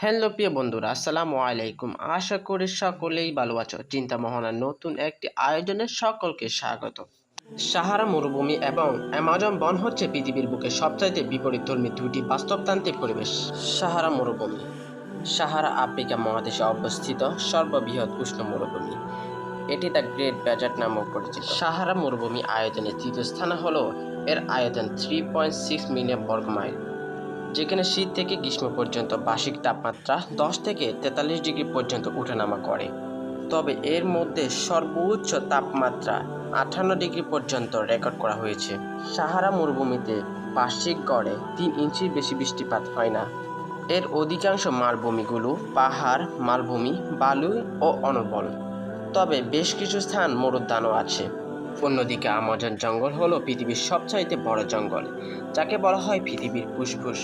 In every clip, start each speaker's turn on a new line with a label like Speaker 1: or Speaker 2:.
Speaker 1: Hello প্রিয় বন্ধুরা, আসসালামু আলাইকুম। আশা করি সকলেই ভালো আছো। চিন্তা মোহনার নতুন একটি আয়োজনে সকলকে স্বাগত। সাহারা মরুভূমি এবং অ্যামাজন বন হচ্ছে পৃথিবীর বুকে সবচাইতে বিপরীতধর্মী দুটি বাস্তবতান্ত্রিক পরিবেশ, সাহারা মরুভূমি। সাহারা আফ্রিকা মহাদেশে অবস্থিত সর্ববৃহৎ উষ্ণ মরুভূমি। এটি দ্য গ্রেট ব্যাজার্ট নামেও পরিচিত। সাহারা মরুভূমি আয়োজনের তৃতীয় স্থান হলো, এর আয়োজন থ্রি পয়েন্ট সিক্স মিলিয়ন বর্গ মাইল। যেখানে শীত থেকে গ্রীষ্ম পর্যন্ত বার্ষিক তাপমাত্রা দশ থেকে তেতাল্লিশ ডিগ্রি পর্যন্ত ওঠানামা করে। তবে এর মধ্যে সর্বোচ্চ তাপমাত্রা আটান্ন ডিগ্রি পর্যন্ত রেকর্ড করা হয়েছে। সাহারা মরুভূমিতে বার্ষিক গড়ে তিন ইঞ্চির বেশি বৃষ্টিপাত হয় না। এর অধিকাংশ মালভূমিগুলো পাহাড়, মালভূমি, বালু ও অনর্বল। তবে বেশ কিছু স্থান মরুদ্যানও আছে। অন্যদিকে আমাজন জঙ্গল হলো পৃথিবীর সবচাইতে বড় জঙ্গল, যাকে বলা হয় পৃথিবীর ফুসফুস।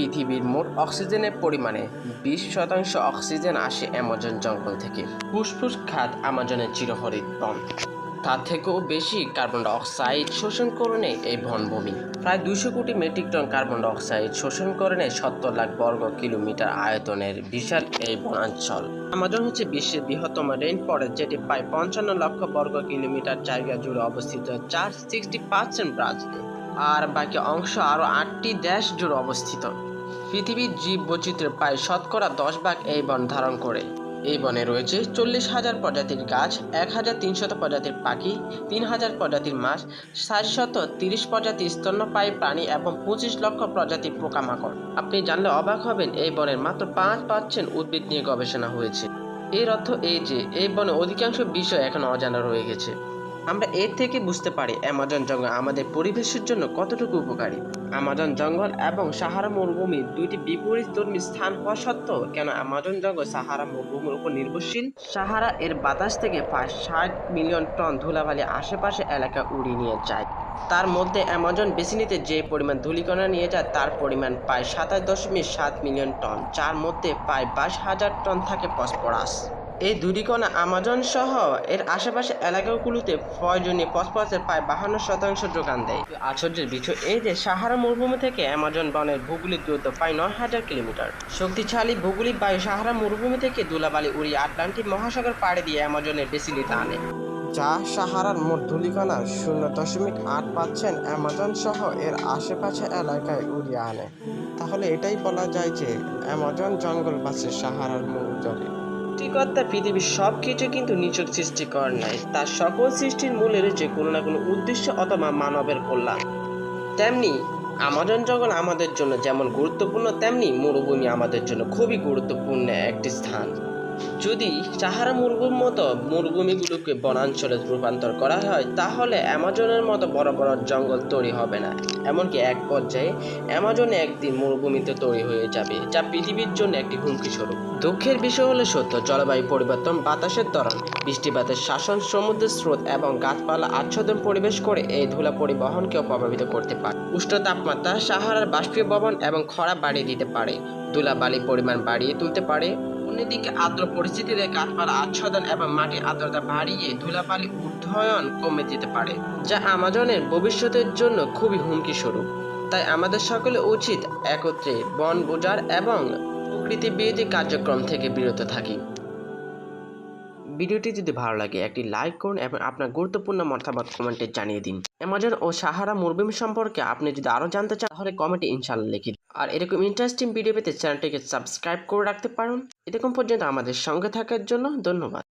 Speaker 1: পৃথিবীর মোট অক্সিজেনের পরিমাণে বিশ শতাংশ অক্সিজেন আসে অ্যামাজন জঙ্গল থেকে। ফুসফুস খাত আমাজনের চিরহরিত বন। তার থেকেও বেশি কার্বন ডাই অক্সাইড শোষণ করে নেয় এই বনভূমি। প্রায় দুশো কোটি metric ton carbon dioxide শোষণ করে নেয় সত্তর লাখ বর্গ কিলোমিটার আয়তনের বিশাল এই বনাঞ্চল। আমাজন হচ্ছে বিশ্বের বৃহত্তম রেইন ফরেস্ট যেটি প্রায় পঞ্চান্ন লক্ষ বর্গ কিলোমিটার জায়গা জুড়ে অবস্থিত চার সিক্সটি পার্সেন্ট ব্রাজিলে। আর বাকি অংশ আরও আটটি দেশ জুড়ে অবস্থিত। পৃথিবীর জীব বৈচিত্র্যের প্রায় শতকরা দশ ভাগ এই বন ধারণ করে। এই বনে রয়েছে চল্লিশ হাজার প্রজাতির গাছ, এক হাজার তিনশত প্রজাতির পাখি, তিন হাজার প্রজাতির মাছ ষাটশত তিরিশ প্রজাতির স্তন্যপায়ী প্রাণী এবং পঁচিশ লক্ষ প্রজাতির পোকামাকড়। আপনি জানলে অবাক হবেন, এই বনের মাত্র পাঁচ পার্সেন্ট উদ্ভিদ নিয়ে গবেষণা হয়েছে। এর অর্থ এই যে, এই বনে অধিকাংশ বিষয় এখন অজানা রয়ে গেছে। আমরা এর থেকে বুঝতে পারি অ্যামাজন জঙ্গল আমাদের পরিবেশের জন্য কতটুকু উপকারী। আমাজন জঙ্গল এবং সাহারা মরুভূমি দুইটি বিপরীতধর্মী স্থান হওয়া সত্ত্বেও কেন আমাজন জঙ্গল সাহারা মরুভূমির উপর নির্ভরশীল? সাহারা এর বাতাস থেকে প্রায় ষাট মিলিয়ন টন ধুলাবালি আশেপাশে এলাকা উড়িয়ে নিয়ে যায়। তার মধ্যে অ্যামাজন বেছে নিতে যে পরিমাণ ধূলিকণা নিয়ে যায় তার পরিমাণ প্রায় সাতাশ দশমিক সাত মিলিয়ন টন, যার মধ্যে প্রায় বাইশ হাজার টন থাকে ফসফরাস। এই ধূলিকণা আমাজন সহ এর আশেপাশে এলাকাগুলোতে প্রয়োজনীয় ফসফরাসের প্রায় বাহান্ন শতাংশ যোগান দেয়। আশ্চর্যের বিষয় এই যে সাহারা মরুভূমি থেকে অ্যামাজন বনের ভৌগোলিক দূরত্ব প্রায় নয় হাজার কিলোমিটার। শক্তিশালী ভৌগোলিক বায়ু সাহারা মরুভূমি থেকে দুলাবালি উড়িয়ে আটলান্টিক মহাসাগর পাড়ে দিয়ে অ্যামাজনের বেসিলিতে আনে
Speaker 2: যা সাহারার মোট ধূলিকণার শূন্য দশমিক আট পাচ্ছেন অ্যামাজন সহ এর আশেপাশে এলাকায় উড়িয়ে আনে। তাহলে এটাই বলা যায় যে অ্যামাজন জঙ্গল বাসে সাহারার মূল জলে।
Speaker 1: সৃষ্টিকর্তা পৃথিবীর সব কিছু কিন্তু নিচক সৃষ্টি করেন নাই তার সকল সৃষ্টির মূলের যে কোনো না কোনো উদ্দেশ্য অথবা মানবের কল্যাণ। তেমনি আমাজন জঙ্গল আমাদের জন্য যেমন গুরুত্বপূর্ণ, তেমনি মরুভূমি আমাদের জন্য খুবই গুরুত্বপূর্ণ একটি স্থান। যদি সাহারা মরুভূমির মতো মরুভূমিগুলোকে বনাঞ্চলে রূপান্তর করা হয়, তাহলে অ্যামাজনের মতো বড় বড় জঙ্গল তৈরি হবে না। এমনকি এক পর্যায়ে অ্যামাজন একদিন মরুভূমিতে তৈরি হয়ে যাবে, যা পৃথিবীর জন্য একটি হুমকি স্বরূপ দুঃখের বিষয় হলো সত্য, জলবায়ু পরিবর্তন, বাতাসের ত্বরণ বৃষ্টিপাতের শাসন, সমুদ্রের স্রোত এবং গাছপালা আচ্ছাদন পরিবেশ করে এই ধুলা পরিবহনকেও প্রভাবিত করতে পারে। উষ্ণ তাপমাত্রা, সাহারার বাষ্পীভবন এবং খরা বাড়িয়ে দিতে পারে। ধুলাবালির পরিমাণ বাড়িয়ে তুলতে পারে। অন্যদিকে আর্দ্র পরিস্থিতিতে গাছপালা আচ্ছাদন এবং মাটির আর্দ্রতা বাড়িয়ে ধুলাবালি উদ্ধয়ন কমে যেতে পারে, যা আমাজনের ভবিষ্যতের জন্য খুবই হুমকি স্বরূপ তাই আমাদের সকলে উচিত একত্রে বন বোজার এবং প্রকৃতি বিরোধী কার্যক্রম থেকে বিরত থাকি ভিডিওটি যদি ভালো লাগে, একটি লাইক করুন এবং আপনার গুরুত্বপূর্ণ মতামত কমেন্টে জানিয়ে দিন অ্যামাজন ও সাহারা মরুভূমি সম্পর্কে আপনি যদি আরও জানতে চান, তাহলে কমেন্টে ইনশাল্লাহ লিখে। আর এরকম ইন্টারেস্টিং ভিডিও পেতে চ্যানেলটিকে সাবস্ক্রাইব করে রাখতে পারুন। এরকম পর্যন্ত আমাদের সঙ্গে থাকার জন্য ধন্যবাদ।